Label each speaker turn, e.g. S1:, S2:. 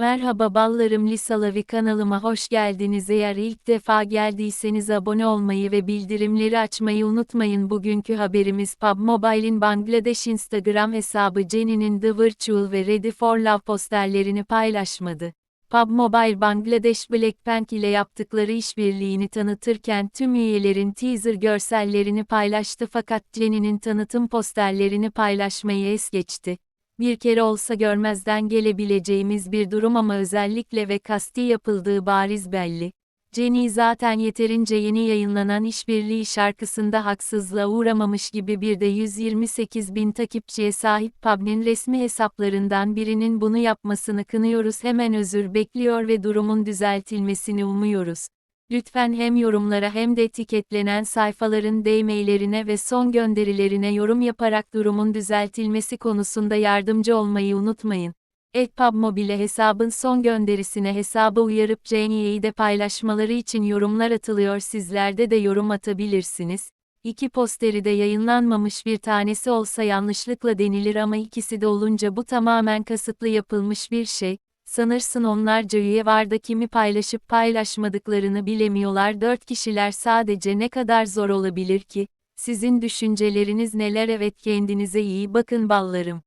S1: Merhaba ballarım Lisalavi kanalıma hoş geldiniz. Eğer ilk defa geldiyseniz abone olmayı ve bildirimleri açmayı unutmayın. Bugünkü haberimiz PUBG Mobile'in Bangladeş Instagram hesabı Jenny'nin The Virtual ve Ready for Love posterlerini paylaşmadı. PUBG Mobile Bangladeş Blackpink ile yaptıkları işbirliğini tanıtırken tüm üyelerin teaser görsellerini paylaştı fakat Jenny'nin tanıtım posterlerini paylaşmayı es geçti. Bir kere olsa görmezden gelebileceğimiz bir durum ama özellikle ve kasti yapıldığı bariz belli. Jenny zaten yeterince yeni yayınlanan işbirliği şarkısında haksızlığa uğramamış gibi bir de 128 bin takipçiye sahip PUBG'nin resmi hesaplarından birinin bunu yapmasını kınıyoruz hemen özür bekliyor ve durumun düzeltilmesini umuyoruz. Lütfen hem yorumlara hem de etiketlenen sayfaların değmeylerine ve son gönderilerine yorum yaparak durumun düzeltilmesi konusunda yardımcı olmayı unutmayın. Edpub Mobile hesabın son gönderisine hesaba uyarıp Jenny'yi de paylaşmaları için yorumlar atılıyor sizlerde de yorum atabilirsiniz. İki posteri de yayınlanmamış bir tanesi olsa yanlışlıkla denilir ama ikisi de olunca bu tamamen kasıtlı yapılmış bir şey. Sanırsın onlarca üye var da kimi paylaşıp paylaşmadıklarını bilemiyorlar. Dört kişiler sadece ne kadar zor olabilir ki? Sizin düşünceleriniz neler? Evet kendinize iyi bakın ballarım.